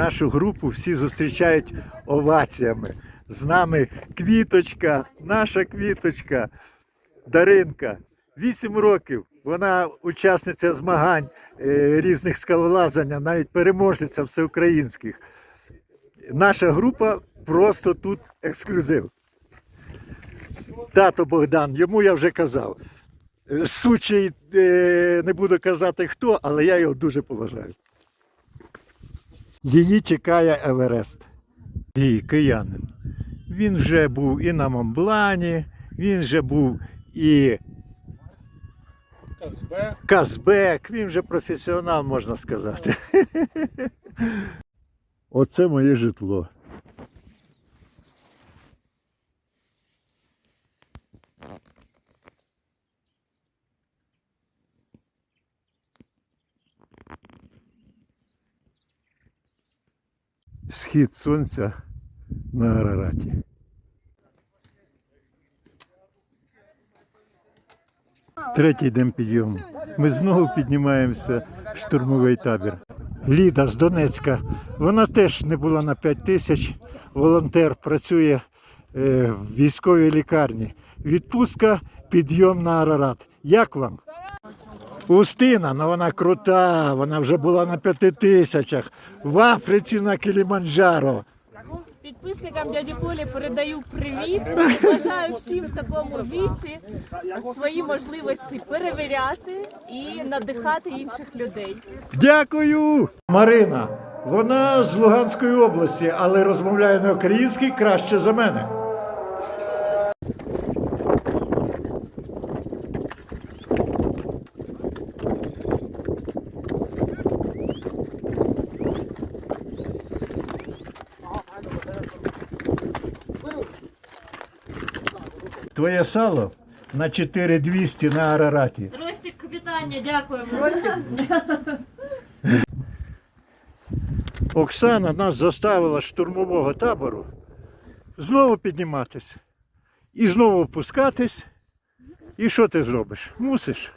нашу групу всі зустрічають оваціями. З нами квіточка, наша квіточка, Даринка. Вісім років. Вона учасниця змагань е, різних скалолазання, навіть переможниця всеукраїнських. Наша група просто тут ексклюзив. Тато Богдан, йому я вже казав. Е, Сучий е, не буду казати хто, але я його дуже поважаю. Її чекає Еверест. І киянин. Він вже був і на Монблані, він вже був і Казбек. Казбек, він вже професіонал, можна сказати. Оце моє житло. Схід сонця на Арараті. Третій день підйому. Ми знову піднімаємося в штурмовий табір. Ліда з Донецька. Вона теж не була на 5 тисяч. Волонтер працює е, в військовій лікарні. Відпустка, підйом на Арарат. Як вам? Устина, ну вона крута, вона вже була на п'яти тисячах. В Африці на Кіліманджаро. Підписникам дяді Колі передаю привіт. Бажаю всім в такому віці свої можливості перевіряти і надихати інших людей. Дякую! Марина, вона з Луганської області, але розмовляє на українській краще за мене. Твоє сало на 4200 на Арараті. Ростік, вітання, дякуємо. Ростік. Оксана нас заставила з штурмового табору знову підніматися. І знову опускатись. І що ти зробиш? Мусиш.